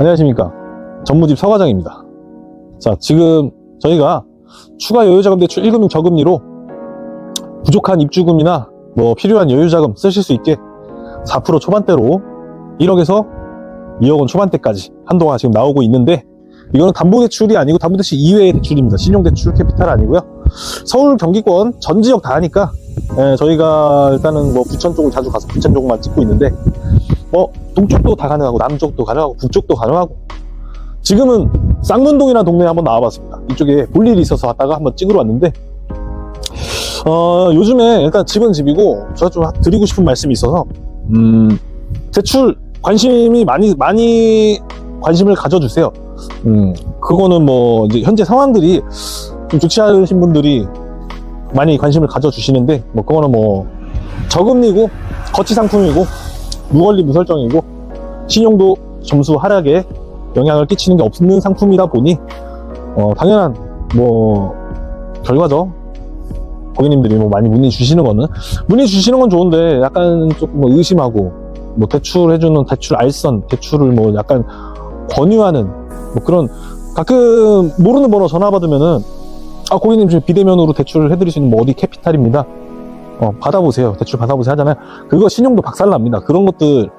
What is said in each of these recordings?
안녕하십니까. 전무집 서과장입니다. 자, 지금 저희가 추가 여유자금 대출 1금융 저금리로 부족한 입주금이나 뭐 필요한 여유자금 쓰실 수 있게 4% 초반대로 1억에서 2억 원 초반대까지 한도가 지금 나오고 있는데 이거는 담보대출이 아니고 담보대출 이외의 대출입니다. 신용대출 캐피탈 아니고요. 서울 경기권 전 지역 다 하니까 예, 저희가 일단은 뭐 부천 쪽을 자주 가서 부천 쪽만 찍고 있는데 뭐 동쪽도 다 가능하고 남쪽도 가능하고 북쪽도 가능하고 지금은 쌍문동이라는 동네에 한번 나와봤습니다. 이쪽에 볼 일이 있어서 왔다가 한번 찍으러 왔는데 어, 요즘에 일단 집은 집이고 제가 좀 드리고 싶은 말씀이 있어서 음, 대출 관심이 많이 많이 관심을 가져주세요. 음, 그거는 뭐 이제 현재 상황들이 좀 좋지 않으신 분들이 많이 관심을 가져주시는데 뭐 그거는 뭐 저금리고 거치 상품이고 무권리 무설정이고 신용도 점수 하락에 영향을 끼치는 게 없는 상품이다 보니 어, 당연한 뭐 결과죠. 고객님들이 뭐 많이 문의 주시는 거는 문의 주시는 건 좋은데 약간 조금 뭐 의심하고 뭐 대출해주는 대출 알선 대출을 뭐 약간 권유하는 뭐 그런 가끔 모르는 번호 전화 받으면은 아 고객님 지금 비대면으로 대출을 해드릴 수 있는 뭐 어디 캐피탈입니다. 어 받아보세요 대출 받아보세요 하잖아요. 그거 신용도 박살납니다. 그런 것들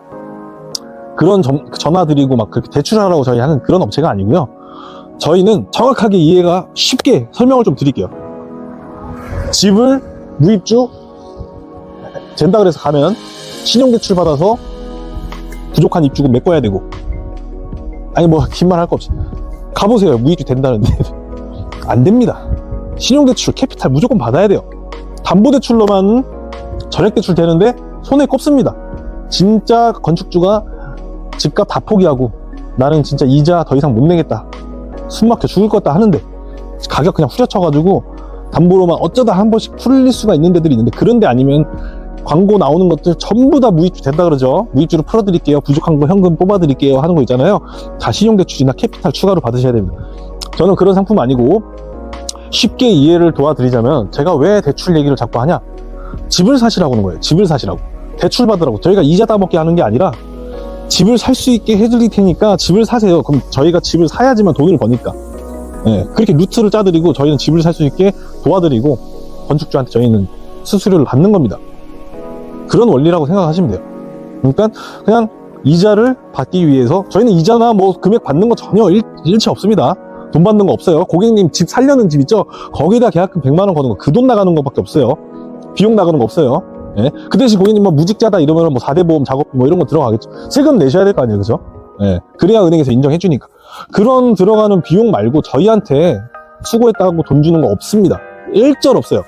그런 점- 전화 드리고 막 그렇게 대출하라고 저희 하는 그런 업체가 아니고요. 저희는 정확하게 이해가 쉽게 설명을 좀 드릴게요. 집을 무입주 된다 그래서 가면 신용대출 받아서 부족한 입주금 메꿔야 되고 아니 뭐 긴 말 할 거 없이 가보세요 무입주 된다는데 안 됩니다 신용대출 캐피탈 무조건 받아야 돼요 담보대출로만 전액대출 되는데 손에 꼽습니다. 진짜 건축주가 집값 다 포기하고 나는 진짜 이자 더 이상 못 내겠다. 숨 막혀 죽을 것 같다 하는데 가격 그냥 후려쳐가지고 담보로만 어쩌다 한 번씩 풀릴 수가 있는 데들이 있는데 그런데 아니면 광고 나오는 것들 전부 다 무입주 된다 그러죠. 무입주로 풀어드릴게요. 부족한 거 현금 뽑아드릴게요 하는 거 있잖아요. 다 신용대출이나 캐피탈 추가로 받으셔야 됩니다. 저는 그런 상품 아니고 쉽게 이해를 도와드리자면 제가 왜 대출 얘기를 자꾸 하냐 집을 사시라고 하는 거예요 집을 사시라고 대출 받으라고 저희가 이자 따먹게 하는 게 아니라 집을 살 수 있게 해드릴 테니까 집을 사세요 그럼 저희가 집을 사야지만 돈을 버니까 예, 그렇게 루트를 짜드리고 저희는 집을 살 수 있게 도와드리고 건축주한테 저희는 수수료를 받는 겁니다. 그런 원리라고 생각하시면 돼요. 그러니까 그냥 이자를 받기 위해서 저희는 이자나 뭐 금액 받는 거 전혀 일, 일치 없습니다. 돈 받는 거 없어요. 고객님 집 살려는 집 있죠? 거기다 계약금 100만 원 거는 거 그 돈 나가는 것밖에 없어요. 비용 나가는 거 없어요. 예. 그 대신 고객님 뭐 무직자다 이러면 뭐 4대 보험 작업 뭐 이런 거 들어가겠죠. 세금 내셔야 될 거 아니에요. 그죠? 예. 그래야 은행에서 인정해 주니까. 그런 들어가는 비용 말고 저희한테 수고했다고 돈 주는 거 없습니다. 일절 없어요.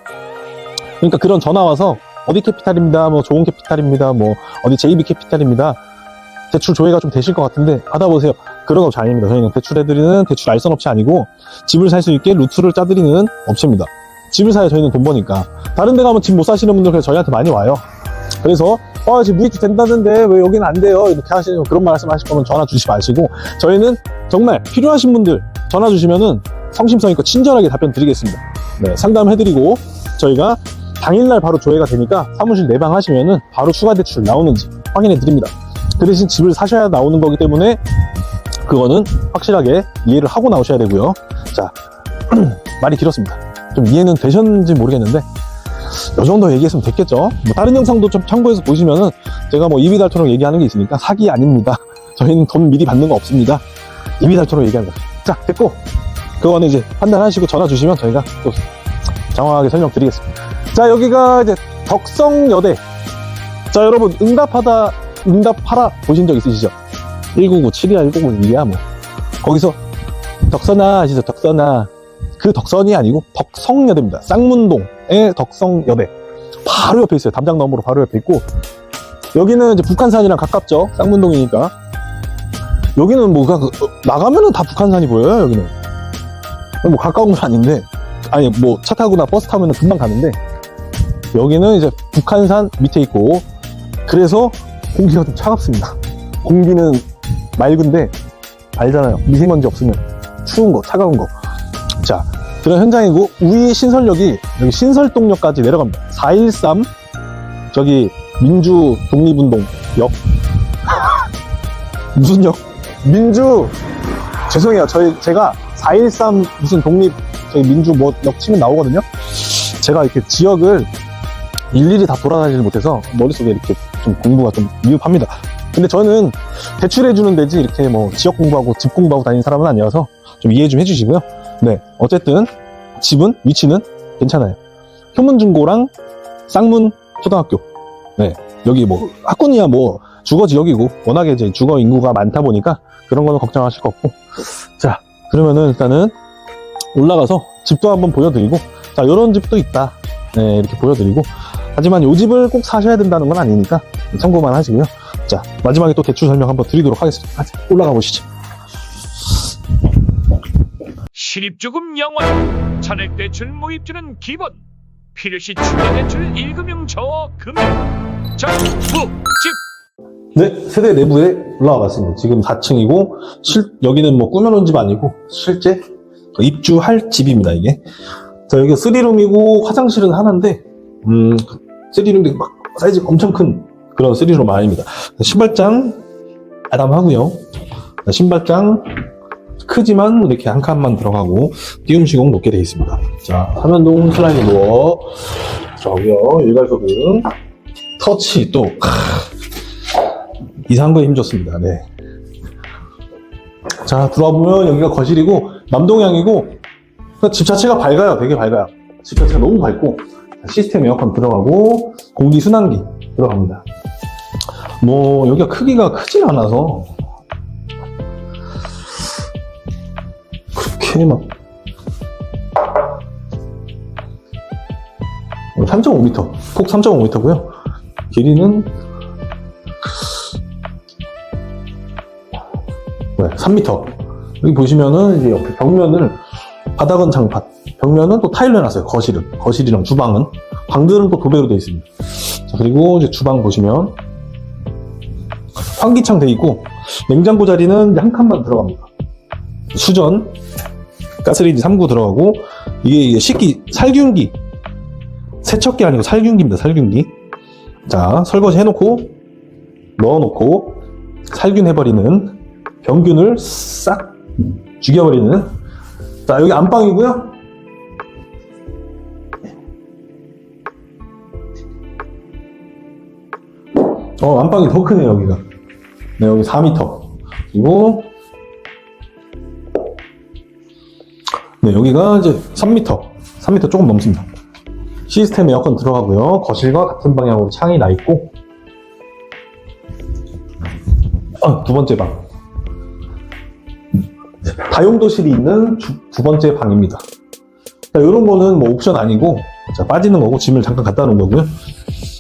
그러니까 그런 전화 와서 어디 캐피탈입니다. 뭐 좋은 캐피탈입니다. 뭐 어디 JB 캐피탈입니다. 대출 조회가 좀 되실 것 같은데 받아보세요. 그런 업체 아닙니다. 저희는 대출해드리는 대출 알선 업체 아니고 집을 살 수 있게 루트를 짜드리는 업체입니다. 집을 사야 저희는 돈 버니까. 다른 데 가면 집 못 사시는 분들 그래서 저희한테 많이 와요. 그래서 어, 지금 무입주 된다는데 왜 여기는 안 돼요? 이렇게 하시는 그런 말씀 하실 거면 전화 주시지 마시고 저희는 정말 필요하신 분들 전화 주시면은 성심성의껏 친절하게 답변 드리겠습니다. 네, 상담해드리고 저희가 당일날 바로 조회가 되니까 사무실 내방 하시면은 바로 추가 대출 나오는지 확인해 드립니다. 그 대신 집을 사셔야 나오는 거기 때문에 그거는 확실하게 이해를 하고 나오셔야 되고요. 자, 말이 길었습니다. 좀 이해는 되셨는지 모르겠는데 이 정도 얘기했으면 됐겠죠. 뭐 다른 영상도 좀 참고해서 보시면은 제가 뭐 닳도록 얘기하는 게 있으니까 사기 아닙니다. 저희는 돈 미리 받는 거 없습니다. 닳도록 얘기합니다. 자, 됐고 그거는 이제 판단하시고 전화 주시면 저희가 또 장황하게 설명드리겠습니다. 자, 여기가 이제 덕성여대. 자, 여러분 응답하다 응답하라 보신 적 있으시죠? 1997이야 1991이야 뭐 거기서 덕선아 아시죠? 덕선아 그 덕선이 아니고 덕성여대입니다. 쌍문동의 덕성여대. 바로 옆에 있어요. 담장 너머로 바로 옆에 있고 여기는 이제 북한산이랑 가깝죠. 쌍문동이니까. 여기는 뭐 그냥 그- 나가면은 다 북한산이 보여요. 여기는 뭐 가까운 건 아닌데 아니 뭐 차 타거나 버스 타면은 금방 가는데 여기는 이제 북한산 밑에 있고 그래서 공기가 좀 차갑습니다. 공기는 맑은데 알잖아요. 미세먼지 없으면 추운 거, 차가운 거. 자, 그런 현장이고 우이 신설역이 여기 신설동역까지 내려갑니다. 413 저기 민주 독립운동 역 무슨 역? 민주 죄송해요. 저희 제가 4.13 무슨 독립 저희 민주 뭐 역 치면 나오거든요. 제가 이렇게 지역을 일일이 다 돌아다니지 못해서 머릿속에 이렇게 좀 공부가 좀 미흡합니다. 근데 저는 대출해주는 데지 이렇게 뭐 지역 공부하고 집 공부하고 다니는 사람은 아니어서 좀 이해 좀 해주시고요. 네. 어쨌든 집은, 위치는 괜찮아요. 효문중고랑 쌍문 초등학교. 네. 여기 뭐 학군이야 뭐 주거 지역이고 워낙에 이제 주거 인구가 많다 보니까 그런 거는 걱정하실 거 없고. 자, 그러면은 일단은 올라가서 집도 한번 보여드리고 자, 요런 집도 있다. 네, 이렇게 보여드리고 하지만 요 집을 꼭 사셔야 된다는 건 아니니까 참고만 하시고요. 자, 마지막에 또 대출 설명 한번 드리도록 하겠습니다. 자, 올라가 보시죠. 실입주금 영원 잔액대출 모입주는 기본 필요시 추가대출 1금융 저금융 정부집 네, 세대 내부에 올라와 봤습니다. 지금 4층이고, 실, 여기는 뭐 꾸며놓은 집 아니고, 실제 입주할 집입니다, 이게. 자, 여기가 3룸이고, 화장실은 하나인데, 음, 3룸이 막 사이즈 엄청 큰 그런 3룸 아닙니다. 신발장, 아담하고요 자, 신발장, 크지만 이렇게 한 칸만 들어가고, 띄움 시공 높게 되어 있습니다. 자, 삼연동 슬라이드 도어, 저기요, 일괄소등, 터치 또, 이상한 거에 힘줬습니다. 네. 자, 들어와 보면 여기가 거실이고, 남동향이고, 집 자체가 밝아요. 되게 밝아요. 집 자체가 너무 밝고, 시스템 에어컨 들어가고, 공기 순환기 들어갑니다. 뭐, 여기가 크기가 크진 않아서, 그렇게 막, 3.5m, 폭 3.5m고요. 길이는 네, 3m. 여기 보시면은 이제 옆에 벽면을 바닥은 장판, 벽면은 또 타일로 해놨어요. 거실은 거실이랑 주방은 방들은 또 도배로 되어 있습니다. 자 그리고 이제 주방 보시면 환기창 돼 있고 냉장고 자리는 한 칸만 들어갑니다. 수전, 가스레인지 3구 들어가고 이게, 이게 식기 살균기 세척기 아니고 살균기입니다. 살균기. 자 설거지 해놓고 넣어놓고 살균해버리는 병균을 싹 죽여버리는 자 여기 안방이고요 어 안방이 더 크네요 여기가. 네 여기 4m 그리고 네 여기가 이제 3m 3m 조금 넘습니다. 시스템 에어컨 들어가고요. 거실과 같은 방향으로 창이 나 있고. 아, 두 번째 방. 다용도실이 있는 주- 두 번째 방입니다. 자, 이런 거는 뭐 옵션 아니고, 자, 빠지는 거고, 짐을 잠깐 갖다 놓은 거고요.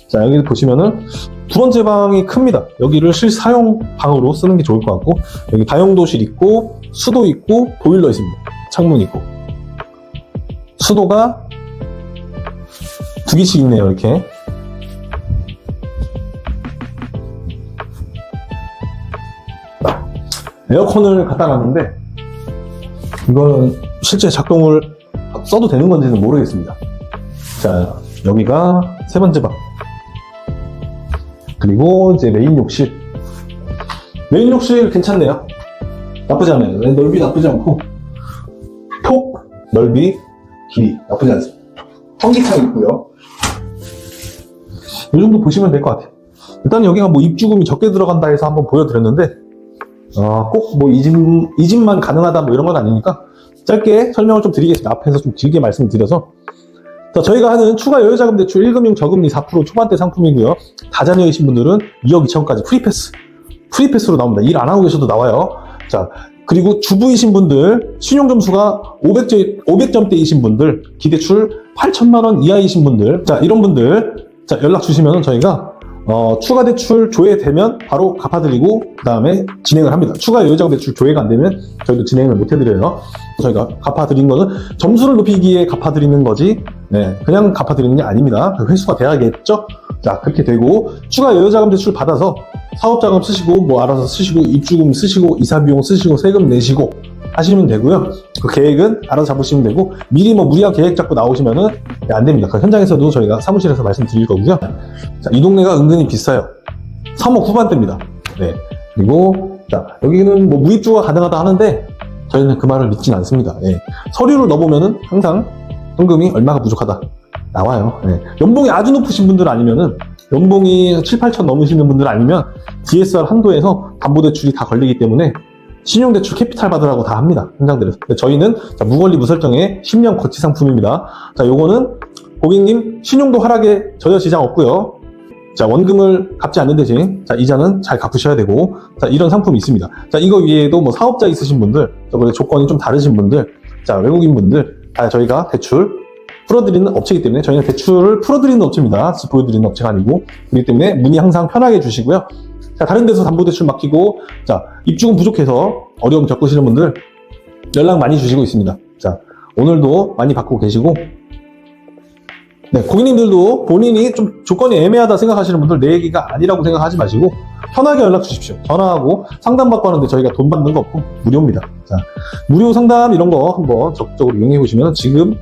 자, 여기 보시면은 두 번째 방이 큽니다. 여기를 실사용 방으로 쓰는 게 좋을 것 같고, 여기 다용도실 있고, 수도 있고, 보일러 있습니다. 창문 있고. 수도가 두 개씩 있네요, 이렇게. 에어컨을 갖다 놨는데, 이거는 실제 작동을 써도 되는 건지는 모르겠습니다. 자, 여기가 세 번째 방. 그리고 이제 메인 욕실. 메인 욕실 괜찮네요. 나쁘지 않아요. 네, 넓이 나쁘지 않고, 폭, 넓이, 길이 나쁘지 않습니다. 환기창 있고요. 이 정도 보시면 될 것 같아요. 일단 여기가 뭐 입주금이 적게 들어간다 해서 한번 보여드렸는데, 어, 꼭뭐 이 집, 이 집만 가능하다 뭐 이런 건 아니니까 짧게 설명을 좀 드리겠습니다. 앞에서 좀 길게 말씀드려서. 자, 저희가 하는 추가 여유자금 대출 1금융 저금리 4% 초반대 상품이고요. 다자녀이신 분들은 2억 2천까지 프리패스. 프리패스로 나옵니다. 일 안 하고 계셔도 나와요. 자, 그리고 주부이신 분들, 신용점수가 500점, 500점대이신 분들, 기대출 8천만 원 이하이신 분들, 자, 이런 분들, 자, 연락 주시면 저희가 어, 추가 대출 조회되면 바로 갚아드리고 그 다음에 진행을 합니다. 추가 여유자금 대출 조회가 안 되면 저희도 진행을 못 해드려요. 저희가 갚아드린 거는 점수를 높이기에 갚아드리는 거지, 네, 그냥 갚아드리는 게 아닙니다. 그 회수가 돼야겠죠? 자, 그렇게 되고 추가 여유자금 대출 받아서 사업자금 쓰시고 뭐 알아서 쓰시고 입주금 쓰시고 이사 비용 쓰시고 세금 내시고 하시면 되고요. 그 계획은 알아서 잡으시면 되고 미리 뭐 무리한 계획 잡고 나오시면은 네, 안 됩니다. 그 현장에서도 저희가 사무실에서 말씀드릴 거고요. 자, 이 동네가 은근히 비싸요. 3억 후반대입니다. 네. 그리고 자, 여기는 뭐 무입주가 가능하다 하는데 저희는 그 말을 믿진 않습니다. 예. 서류를 넣어보면은 항상 현금이 얼마가 부족하다 나와요. 예. 연봉이 아주 높으신 분들 아니면은 연봉이 7, 8천 넘으시는 분들 아니면 DSR 한도에서 담보대출이 다 걸리기 때문에 신용대출 캐피탈 받으라고 다 합니다. 현장들에서. 저희는 자, 무권리 무 설정의 10년 거치 상품입니다. 자, 요거는 고객님 신용도 하락에 전혀 지장 없고요. 자, 원금을 갚지 않는 대신, 자, 이자는 잘 갚으셔야 되고, 자, 이런 상품이 있습니다. 자, 이거 위에도 뭐 사업자 있으신 분들, 저번에 조건이 좀 다르신 분들, 자, 외국인 분들, 다 저희가 대출 풀어드리는 업체이기 때문에 저희는 대출을 풀어드리는 업체입니다. 보여드리는 업체가 아니고, 그렇기 때문에 문의 항상 편하게 해주시고요. 자, 다른 데서 담보대출 맡기고, 자, 입주금 부족해서 어려움 겪으시는 분들 연락 많이 주시고 있습니다. 자, 오늘도 많이 받고 계시고, 네, 고객님들도 본인이 좀 조건이 애매하다 생각하시는 분들 내 얘기가 아니라고 생각하지 마시고 편하게 연락 주십시오. 전화하고 상담받고 하는데 저희가 돈 받는 거 없고 무료입니다. 자, 무료 상담 이런 거 한번 적극적으로 이용해 보시면 지금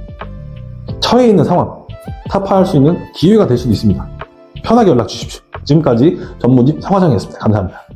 처해 있는 상황 타파할 수 있는 기회가 될 수도 있습니다. 편하게 연락 주십시오. 지금까지 전문집 사과장이었습니다. 감사합니다.